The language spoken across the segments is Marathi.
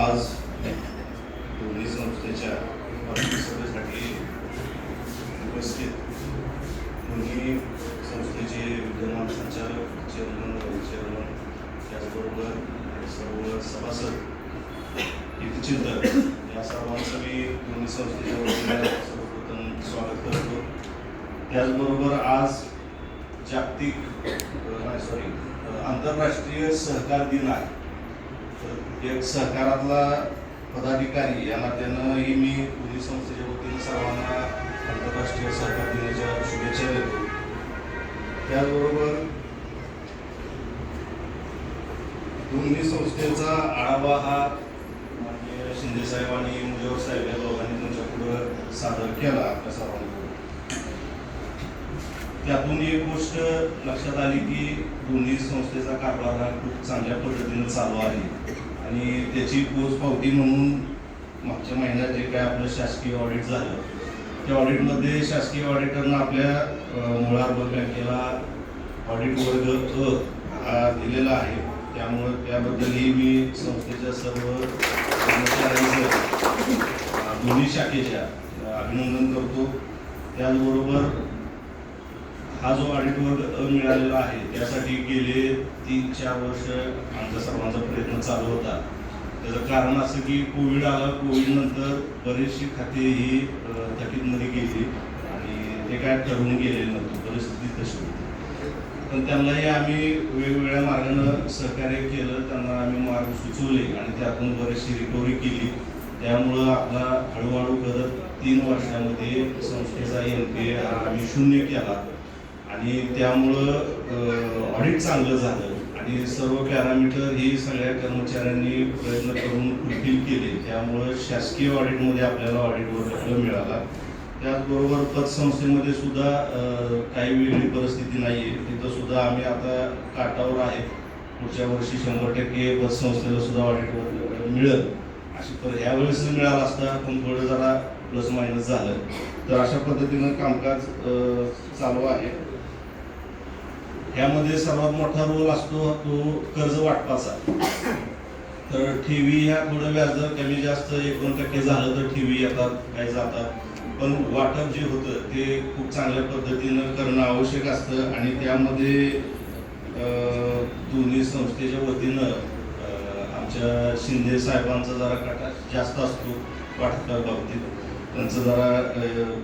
आज दोन्ही संस्थेच्या सभेसाठी उपस्थित दोन्ही संस्थेचे विद्यमान संचालक चेअरमन व्हाईस चेअरमन त्याचबरोबर सर्व सभासद हितचिंतक या सर्वांचं मी दोन्ही संस्थेच्या वतीने सर्वप्रथम स्वागत करतो. त्याचबरोबर आज जागतिक नाही सॉरी आंतरराष्ट्रीय सहकार दिन आहे. एक सहकारातला पदाधिकारी याला नात्यानंही मी पोलीस संस्थेच्या वतीनं सर्वांना आंतरराष्ट्रीय सहकार दिनाच्या शुभेच्छा देतो. त्याचबरोबर दोन्ही संस्थेचा आढावा हा माननीय शिंदे साहेब आणि मुजवर साहेब या दोघांनी तुमच्या पुढं सादर केला आपल्या सर्वांना त्यातून एक गोष्ट लक्षात आली की दोन्ही संस्थेचा कारभार हा खूप चांगल्या पद्धतीनं चालू आहे. आणि त्याची पोचपावती म्हणून मागच्या महिन्यात जे काय आपलं शासकीय ऑडिट झालं त्या ऑडिटमध्ये शासकीय ऑडिटरनं आपल्या अं, बँकेला ऑडिट वर्ग अ हा दिलेला आहे. त्यामुळं त्याबद्दलही मी संस्थेच्या सर्व कर्मचाऱ्यांचं दोन्ही शाखेच्या अभिनंदन करतो. त्याचबरोबर हा जो ऑडिट वर्ग मिळालेला आहे त्यासाठी गेले तीन चार वर्ष आमचा सर्वांचा प्रयत्न चालू होता. त्याचं कारण असं की कोविड आला कोविड नंतर बरेचशी खाते ही थकीतमध्ये गेली आणि ते काय ठरवून गेले नव्हतं परिस्थिती तशी होती. पण त्यांनाही आम्ही वेगवेगळ्या मार्गानं सहकार्य केलं त्यांना आम्ही मार्ग सुचवले आणि त्यातून बरीचशी रिकव्हरी केली. त्यामुळं आपला हळूहळू करत तीन वर्षामध्ये संस्थेचा एन पी हा आम्ही शून्य केला. आणि त्यामुळं ऑडिट चांगलं झालं. आणि सर्व पॅरामीटर ही सगळ्या कर्मचाऱ्यांनी प्रयत्न करून फुलफिल केले. त्यामुळं शासकीय ऑडिटमध्ये आपल्याला ऑडिटवर वर्ग मिळाला. त्याचबरोबर पतसंस्थेमध्ये सुद्धा काही वेगळी परिस्थिती नाही आहे तिथं सुद्धा आम्ही आता काटावर आहे. पुढच्या वर्षी शंभर टक्के पतसंस्थेला सुद्धा ऑडिट वर्ग मिळेल. अशी तर ह्यावेळेस मिळाला असता पण थोडं जरा प्लस मायनस झालं. तर अशा पद्धतीनं कामकाज चालू आहे. यामध्ये सर्वात मोठा रोल असतो तो कर्ज वाटपाचा. तर ठेवी ह्या थोडं व्याजदर कमी जास्त एक दोन टक्के झालं तर ठेवी येतात काही जातात. पण वाटप जे होतं ते खूप चांगल्या पद्धतीनं करणं आवश्यक असतं आणि त्यामध्ये दोन्ही संस्थेच्या वतीनं आमच्या शिंदे साहेबांचा जरा काटा जास्त असतो वाटपा बाबतीत. त्यांचं जरा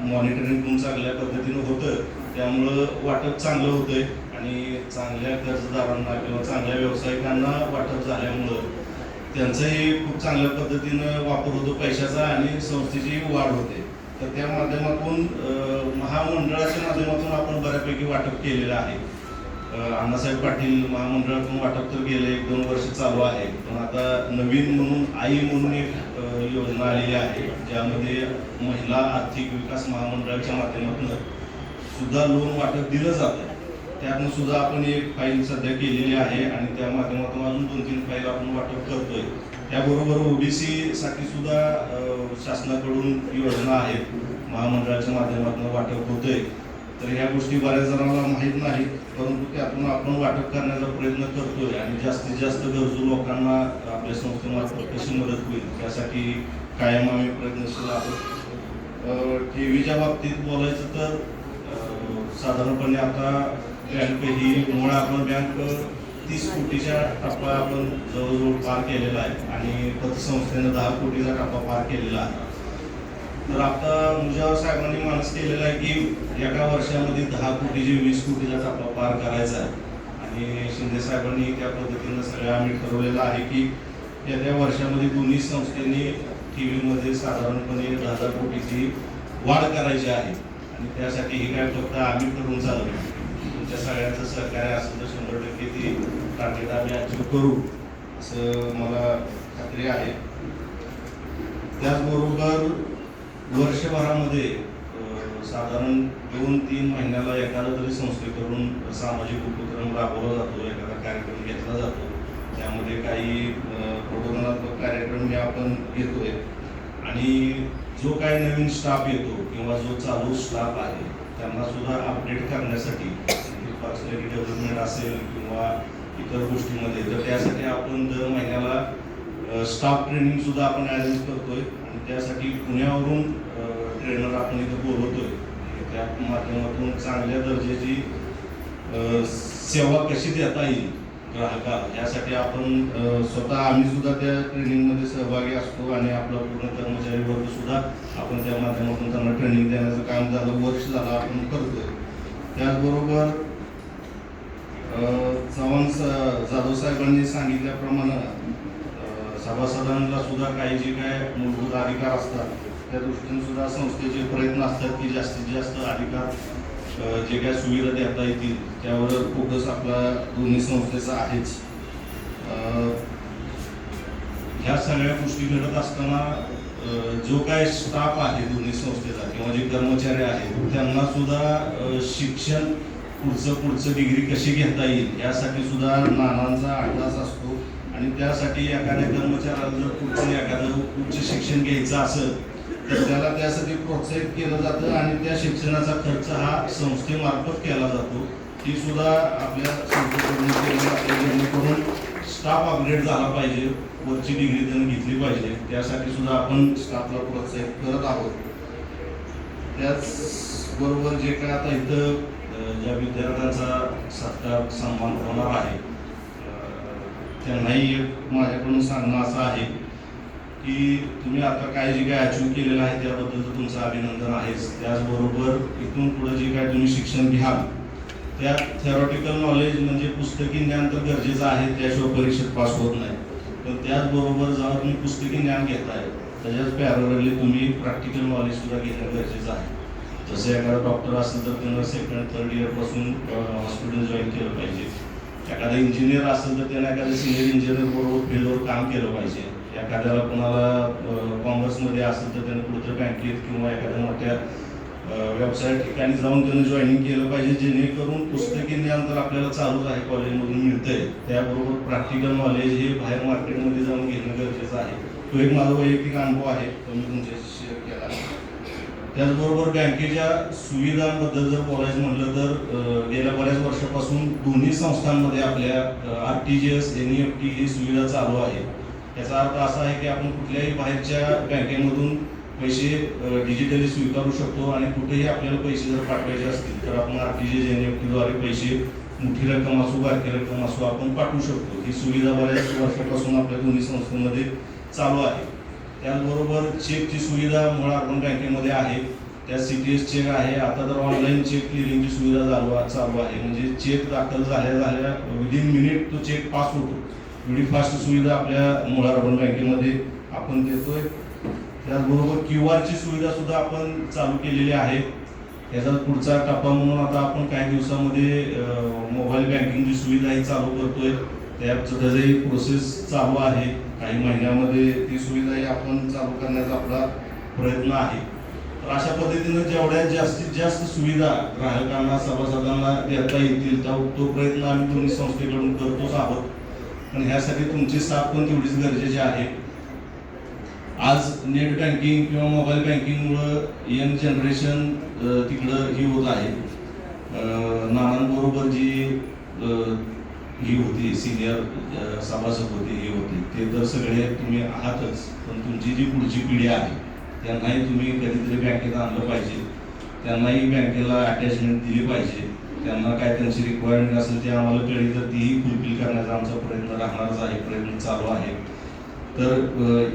मॉनिटरिंग पण चांगल्या पद्धतीनं होतं. त्यामुळं वाटप चांगलं होतंय. आणि चांगल्या कर्जदारांना किंवा चांगल्या व्यावसायिकांना वाटप झाल्यामुळं त्यांचाही खूप चांगल्या पद्धतीनं वापर होतो पैशाचा आणि संस्थेची वाढ होते. तर त्या माध्यमातून महामंडळाच्या माध्यमातून आपण बऱ्यापैकी वाटप केलेलं आहे. अण्णासाहेब पाटील महामंडळातून वाटप तर गेले एक दोन वर्ष चालू आहे. पण आता नवीन म्हणून आई म्हणून एक योजना आलेली आहे. ज्यामध्ये महिला आर्थिक विकास महामंडळाच्या माध्यमातून सुद्धा लोन वाटप दिलं जातं. त्यातून सुद्धा आपण एक फाईल सध्या केलेली आहे आणि त्या माध्यमातून अजून दोन तीन फाईल आपण वाटप करतोय. त्याबरोबर ओबीसी साठी सुद्धा शासनाकडून योजना आहेत. महामंडळाच्या माध्यमातून वाटप होतंय. तर ह्या गोष्टी बऱ्याच जणांना माहीत नाहीत परंतु त्यातून आपण वाटप करण्याचा प्रयत्न करतोय आणि जास्तीत जास्त गरजू लोकांना आपल्या संस्थेमार्फत कशी मदत होईल त्यासाठी कायम आम्ही प्रयत्नशील आहोत. टी व्हीच्या बाबतीत बोलायचं तर साधारणपणे आता बँक ही मुळा आपण बँक तीस कोटीच्या टप्पा आपण जवळजवळ पार केलेला आहे आणि पतसंस्थेनं दहा कोटीचा टप्पा पार केलेला आहे. तर आता मुजावर साहेबांनी मानस केलेला आहे की एका वर्षामध्ये दहा कोटीचे वीस कोटीचा टप्पा पार करायचा आहे. आणि शिंदे साहेबांनी त्या पद्धतीनं सगळं आम्ही ठरवलेलं आहे की येत्या वर्षामध्ये दोन्ही संस्थेने टी व्हीमध्ये साधारणपणे दहा हजार कोटीची वाढ करायची आहे. आणि त्यासाठी ही काय फक्त आम्ही ठरवून चालवली आहे. तुमच्या सगळ्यांचं सहकार्य असेल तर शंभर टक्के ती टार्गेट आम्ही अचीव करू असं मला खात्री आहे. त्याचबरोबर वर्षभरामध्ये साधारण दोन तीन महिन्याला एखादा तरी संस्थेकडून सामाजिक उपक्रम राबवला जातो एखादा कार्यक्रम घेतला जातो. त्यामध्ये काही प्रबोधनात्मक कार्यक्रम हे आपण घेतोय. आणि जो काही नवीन स्टाफ येतो किंवा जो चालू स्टाफ आहे त्यांना सुद्धा अपडेट करण्यासाठी पर्सनॅलिटी डेव्हलपमेंट असेल किंवा इतर गोष्टीमध्ये तर त्यासाठी आपण दर महिन्याला स्टाफ ट्रेनिंग सुद्धा आपण अरेंज करतोय आणि त्यासाठी पुण्यावरून ट्रेनर आपण इथं बोलवतोय. त्या माध्यमातून चांगल्या दर्जाची सेवा कशी देता येईल ग्राहकाला यासाठी आपण स्वतः आम्ही सुद्धा त्या ट्रेनिंगमध्ये सहभागी असतो आणि आपला पूर्ण कर्मचारी वर्ग सुद्धा आपण त्या माध्यमातून त्यांना ट्रेनिंग देण्याचं काम झालं वर्ष झालं आपण करतोय. त्याचबरोबर चव्हाण जाधव साहेबांनी सांगितल्याप्रमाणे सभासदांना सुद्धा काही जे काय मूलभूत अधिकार असतात त्या दृष्टीने सुद्धा संस्थेचे प्रयत्न असतात की जास्तीत जास्त अधिकार जे काय सुविधा देता येतील त्यावर फोकस आपला दोन्ही संस्थेचा आहेच. ह्या सगळ्या गोष्टी घडत असताना जो काय स्टाफ आहे दोन्ही संस्थेचा किंवा जे कर्मचारी आहेत त्यांना सुद्धा शिक्षण पुढचं पुढचं डिग्री कशी घेता येईल यासाठी सुद्धा नानांचा अभ्यास असतो. आणि त्यासाठी एखाद्या कर्मचाऱ्याला जर पुढचं एखादं उच्च शिक्षण घ्यायचं असेल तर त्याला त्यासाठी प्रोत्साहित केलं जातं आणि त्या शिक्षणाचा खर्च हा संस्थेमार्फत केला जातो. ती सुद्धा आपल्या संस्थेकडून जेणेकरून स्टाफ अपग्रेड झाला पाहिजे वरची डिग्री त्यांनी घेतली पाहिजे. त्यासाठी सुद्धा आपण स्टाफला प्रोत्साहित करत आहोत. त्याचबरोबर जे काय आता इथं ज्या विद्यार्थ्यांचा सत्कार सन्मान होणार आहे त्यांनाही एक माझ्याकडून सांगणं असं आहे की तुम्ही आता काय जे काय अचीव केलेलं आहे त्याबद्दल तर तुमचं अभिनंदन आहेच. त्याचबरोबर इथून पुढे जे काय तुम्ही शिक्षण घ्याल त्या थेरॉटिकल नॉलेज म्हणजे पुस्तकी ज्ञान तर गरजेचं आहे त्याशिवाय परीक्षेत पास होत नाही. पण त्याचबरोबर जेव्हा तुम्ही पुस्तकी ज्ञान घेताय त्याच्याच पॅरलली तुम्ही प्रॅक्टिकल नॉलेज सुद्धा घेणं गरजेचं आहे. जसं एखादा डॉक्टर असेल तर त्यांना सेकंड थर्ड इयरपासून हॉस्पिटल जॉईन केलं पाहिजे. एखादा इंजिनियर असेल तर त्यांना एखाद्या सिनियर इंजिनियर बरोबर फील्डवर काम केलं पाहिजे. एखाद्याला कोणाला कॉमर्समध्ये असेल तर त्यांना कुठं बँकेत किंवा एखाद्या मोठ्या व्यवसाय ठिकाणी जाऊन त्यांनी जॉईनिंग केलं पाहिजे जेणेकरून पुस्तकी ज्ञान तर आपल्याला चालूच आहे कॉलेजमधून मिळतंय. त्याबरोबर प्रॅक्टिकल नॉलेज हे बाहेर मार्केटमध्ये जाऊन घेणं गरजेचं आहे. तो एक माझा वैयक्तिक अनुभव आहे तो मी तुमच्याशी त्याचबरोबर बँकेच्या सुविधांबद्दल जर बोलायचं म्हटलं तर गेल्या बऱ्याच वर्षापासून दोन्ही संस्थांमध्ये आपल्या R T G S N F T ही सुविधा चालू आहे. याचा अर्थ असा आहे की आपण कुठल्याही बाहेरच्या बँकेमधून पैसे डिजिटली स्वीकारू शकतो आणि कुठेही आपल्याला पैसे जर पाठवायचे असतील तर आपण R T G S N F टीद्वारे पैसे मोठी रक्कम असो बारकी रक्कम असो आपण पाठवू शकतो. ही सुविधा बऱ्याच वर्षापासून आपल्या दोन्ही संस्थांमध्ये चालू आहे. त्याचबरोबर चेकची सुविधा मुळा अर्बन बँकेमध्ये आहे त्या सी टी एस चेक आहे. आता तर ऑनलाईन चेक क्लिअरिंगची सुविधा चालू चालू आहे. म्हणजे चेक दाखल झाल्या झाल्या विदिन मिनिट तो चेक पास होतो. एवढी फास्ट सुविधा आपल्या मुळा अर्बन बँकेमध्ये आपण देतोय. त्याचबरोबर क्यू आरची सुविधा सुद्धा आपण चालू केलेली आहे. याचा पुढचा टप्पा म्हणून आता आपण काही दिवसामध्ये मोबाईल बँकिंगची सुविधा ही चालू करतोय. त्याचं त्याचंही प्रोसेस चालू आहे. काही महिन्यामध्ये ती सुविधाही आपण चालू करण्याचा आपला प्रयत्न आहे. तर अशा पद्धतीनं जेवढ्या जास्तीत जास्त सुविधा ग्राहकांना सभासदांना देता येतील त्या तो प्रयत्न आम्ही दोन्ही संस्थेकडून करतोच आहोत पण ह्यासाठी तुमची साथ पण तेवढीच गरजेची आहे. आज नेट बँकिंग किंवा मोबाईल बँकिंगमुळं यंग जनरेशन तिकडं ही होत आहे. नानांबरोबर जी ही होती सिनियर सभासद होती ही होती. ते तर सगळे तुम्ही आहातच पण तुमची जी पुढची पिढी आहे त्यांनाही तुम्ही कधीतरी बँकेत आणलं पाहिजे. त्यांनाही बँकेला अटॅचमेंट दिली पाहिजे. त्यांना काय त्यांची रिक्वायरमेंट असेल ते आम्हाला कळली तर तीही फुलफिल करण्याचा आमचा प्रयत्न राहणारच आहे प्रयत्न चालू आहे. तर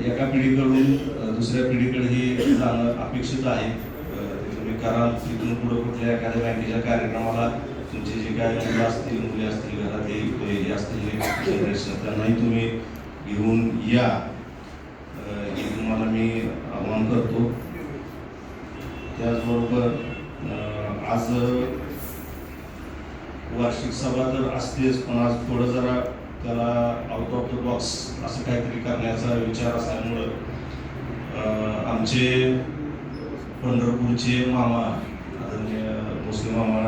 एका पिढीकडून दुसऱ्या पिढीकडे हे जाणं अपेक्षित आहे. तुम्ही कराल तिथून पुढे कुठल्या एखाद्या बँकेच्या कार्यक्रमाला तुमचे जे काय मुलं असतील मुली असतील घरात हे हे असतील जनरेशन त्यांनाही तुम्ही घेऊन या. हे तुम्हाला मी आवाहन करतो. त्याचबरोबर आज वार्षिक सभा तर असतेच पण आज थोडं जरा त्याला आउट ऑफ द बॉक्स असं काहीतरी करण्याचा विचार असल्यामुळं आमचे पंढरपूरचे मामा आदरणीय मुस्लिम मामा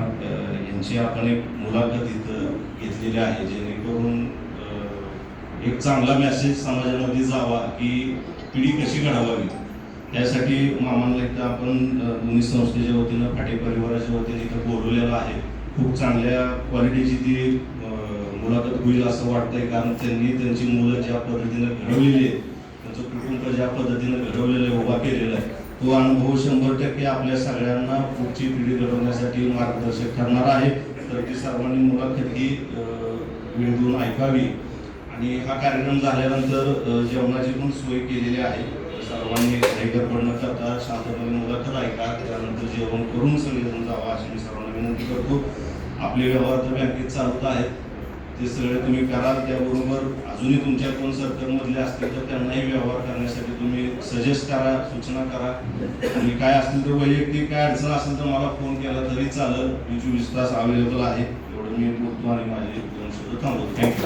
यांची आपण एक मुलाखत इथं घेतलेली आहे जेणेकरून एक चांगला मेसेज समाजामध्ये जावा की पिढी कशी घडावावी. त्यासाठी मामांना इथं आपण दोन्ही संस्थेच्या वतीनं फाटे परिवाराच्या वतीने इथं बोलवलेलं आहे. खूप चांगल्या क्वालिटीची ती मुलाखत होईल असं वाटतंय कारण त्यांनी त्यांची मुलं ज्या पद्धतीनं घडवलेली आहेत त्यांचं कुटुंब ज्या पद्धतीनं घडवलेलं आहे उभा केलेला आहे तो अनुभव शंभर टक्के आपल्या सगळ्यांना पुढची पिढी घडवण्यासाठी मार्गदर्शक ठरणार आहे. तर ती सर्वांनी मुलाखत ही वेळ देऊन ऐकावी. आणि हा कार्यक्रम झाल्यानंतर जेवणाची पण सोय केलेली आहे. सर्वांनी घाई न करता शांतपणे मुलाखत ऐका. त्यानंतर जेवण करून सगळेजण जावा अशी मी सर्वांना विनंती करतो. आपले व्यवहार तर बँकेत चालत आहेत. ते सगळे तुम्ही कराल त्याबरोबर अजूनही तुमच्या कोण सर्कलमधले असतील तर त्यांनाही व्यवहार करण्यासाठी तुम्ही सजेस्ट करा सूचना करा. आणि काय असतील तर वैयक्तिक काय अडचण असेल तर मला फोन केला तरी चालेल. मी चोवीस तास अवेलेबल आहे. एवढं मी बोलतो आणि माझे दोन शब्द थांबवतो थँक्यू